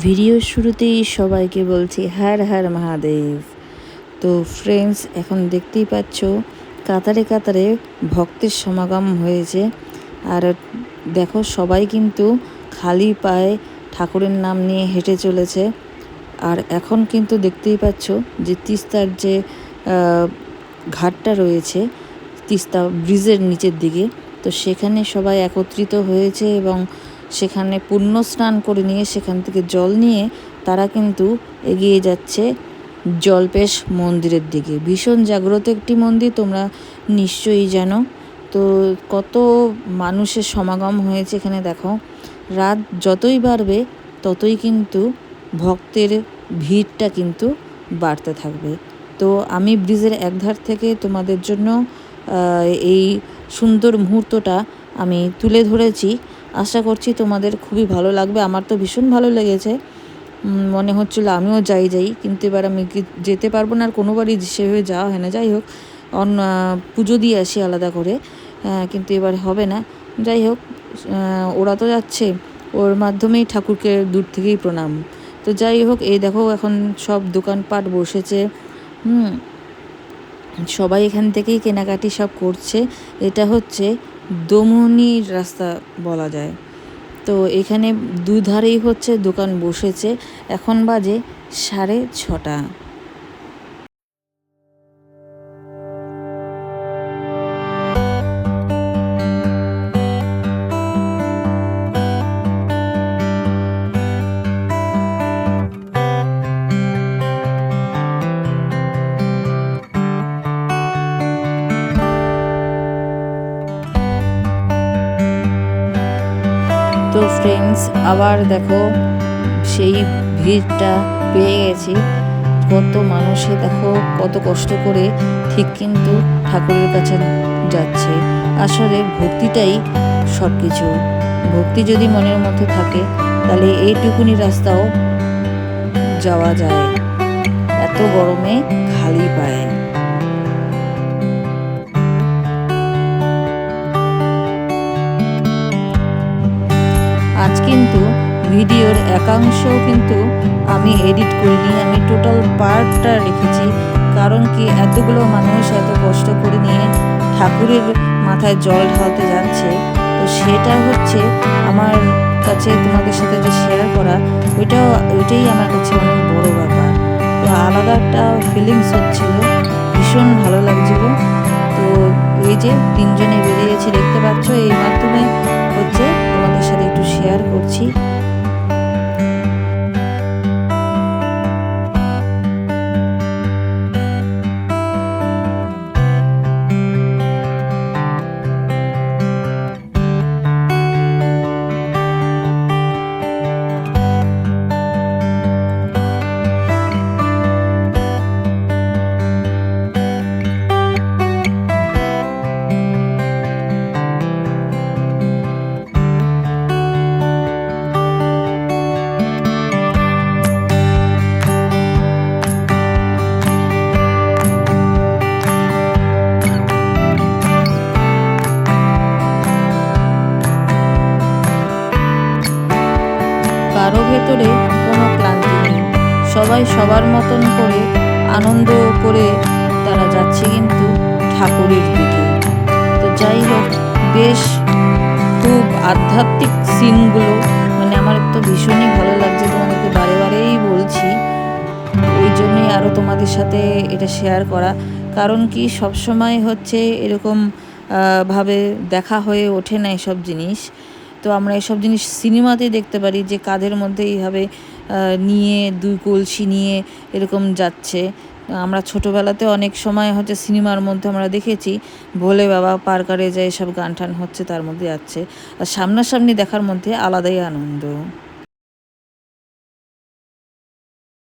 ভিডিওর শুরুতেই সবাইকে বলছি, হ্যার হ্যার মহাদেব। তো ফ্রেন্ডস এখন দেখতেই পাচ্ছ, কাতারে কাতারে ভক্তের সমাগম হয়েছে। আর দেখো, সবাই কিন্তু খালি পায়ে ঠাকুরের নাম নিয়ে হেঁটে চলেছে। আর এখন কিন্তু দেখতেই পাচ্ছ যে তিস্তার যে ঘাটটা রয়েছে, তিস্তা ব্রিজের নিচের দিকে, তো সেখানে সবাই একত্রিত হয়েছে এবং সেখানে পুণ্য স্নান করে নিয়ে সেখান থেকে জল নিয়ে তারা কিন্তু এগিয়ে যাচ্ছে জলপেশ মন্দিরের দিকে। ভীষণ জাগ্রত একটি মন্দির, তোমরা নিশ্চয়ই জানো। তো কত মানুষের সমাগম হয়েছে এখানে দেখো। রাত যতই বাড়বে, ততই কিন্তু ভক্তের ভিড়টা কিন্তু বাড়তে থাকবে। তো আমি ব্রিজের একধার থেকে তোমাদের জন্য এই সুন্দর মুহূর্তটা আমি তুলে ধরেছি। আশা করছি তোমাদের খুবই ভালো লাগবে। আমার তো ভীষণ ভালো লেগেছে। মনে হচ্ছিল আমিও যাই যাই, কিন্তু এবার আমি যেতে পারব না আর কোনোবারই সেভাবে যাওয়া হয় না। যাই হোক, অন্য পুজো দিয়ে আসি আলাদা করে। কিন্তু এবার হবে না। যাই হোক ওরা তো যাচ্ছে। ওর মাধ্যমেই ঠাকুরকে দূর থেকেই প্রণাম। তো যাই হোক, এই দেখো এখন সব দোকানপাট বসেছে। হুম সবাই এখান থেকেই কেনাকাটি সব করছে। এটা হচ্ছে দমনির রাস্তা বলা যায়। তো এখানে দুধারেই হচ্ছে দোকান বসেছে। এখন বাজে সাড়ে ছটা। ফ্রেন্ডস আবার দেখো সেই ভিড়টা পেয়ে গেছি। কত মানুষে দেখো কত কষ্ট করে ঠিক কিন্তু ঠাকুরের কাছে যাচ্ছে। আসলে ভক্তিটাই সব কিছু ভক্তি যদি মনের মধ্যে থাকে, তাহলে এইটুকুনি রাস্তাও যাওয়া যায়। এত গরমে খালি পায়। ভিডিওর একাংশও কিন্তু আমি এডিট করিনি, আমি টোটাল পার্টটা রেখেছি। কারণ কি, এতগুলো মানুষ এত কষ্ট করে নিয়ে ঠাকুরের মাথায় জল ঢালতে যাচ্ছে। তো সেটা হচ্ছে আমার কাছে তোমাদের সাথে যে শেয়ার করা, ওইটাও, ওইটাই আমার কাছে অনেক বড় ব্যাপার। তো আলাদা একটা ফিলিংস হচ্ছিল, ভীষণ ভালো লাগছিল। তো এই যে তিনজনে বেরিয়েছি দেখতে পাচ্ছ, এই মাধ্যমে হচ্ছে কারও ভেতরে কোনো ক্লান্তি নেই। সবাই সবার মতন করে আনন্দ করে তারা যাচ্ছে কিন্তু ঠাকুরের দিকে। তো যাই হোক, বেশ খুব আধ্যাত্মিক সিনগুলো মানে আমার তো ভীষণই ভালো লাগছে তোমাদেরকে বারে বারেই বলছি। ওই জন্যই আরও তোমাদের সাথে এটা শেয়ার করা। কারণ কি, সবসময় হচ্ছে এরকম ভাবে দেখা হয়ে ওঠে না এসব জিনিস। তো আমরা এসব জিনিস সিনেমাতেই দেখতে পারি যে কাঁধের মধ্যে এইভাবে নিয়ে, দুই কলসি নিয়ে এরকম যাচ্ছে। আমরা ছোটোবেলাতে অনেক সময় হচ্ছে সিনেমার মধ্যে আমরা দেখেছি, ভোলে বাবা পার্কারে যায় এসব গান টান হচ্ছে তার মধ্যে যাচ্ছে। আর সামনাসামনি দেখার মধ্যে আলাদাই আনন্দ।